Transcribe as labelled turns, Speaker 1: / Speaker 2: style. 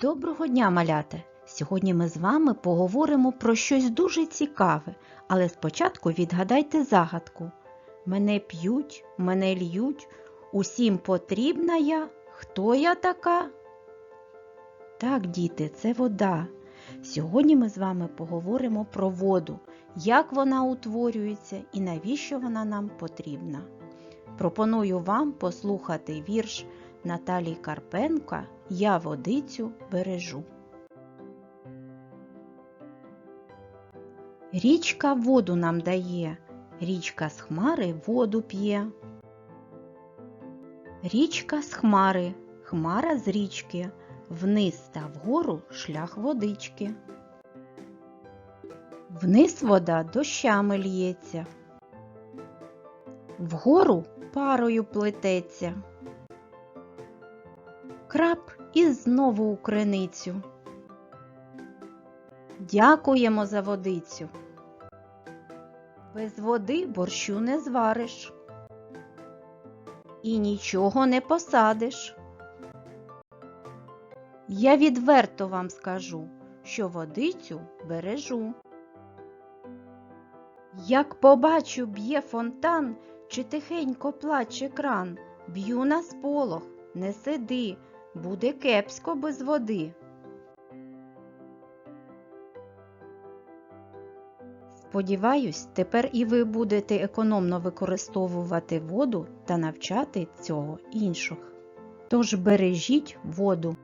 Speaker 1: Доброго дня, маляте! Сьогодні ми з вами поговоримо про щось дуже цікаве, але спочатку відгадайте загадку. Мене п'ють, мене льють, усім потрібна я. Хто я така? Так, діти, це вода. Сьогодні ми з вами поговоримо про воду, як вона утворюється і навіщо вона нам потрібна. Пропоную вам послухати вірш Наталії Карпенка Я водицю бережу. Річка воду нам дає, річка з хмари воду п'є. Річка з хмари, хмара з річки, вниз та вгору шлях водички. Вниз вода дощами лється, вгору парою плететься. Крап і знову у криницю. Дякуємо за водицю. Без води борщу не звариш і нічого не посадиш. Я відверто вам скажу, що водицю бережу. Як побачу, б'є фонтан чи тихенько плаче кран, б'ю на сполох, не сиди, буде кепсько без води. Сподіваюсь, тепер і ви будете економно використовувати воду та навчати цього інших. Тож бережіть воду.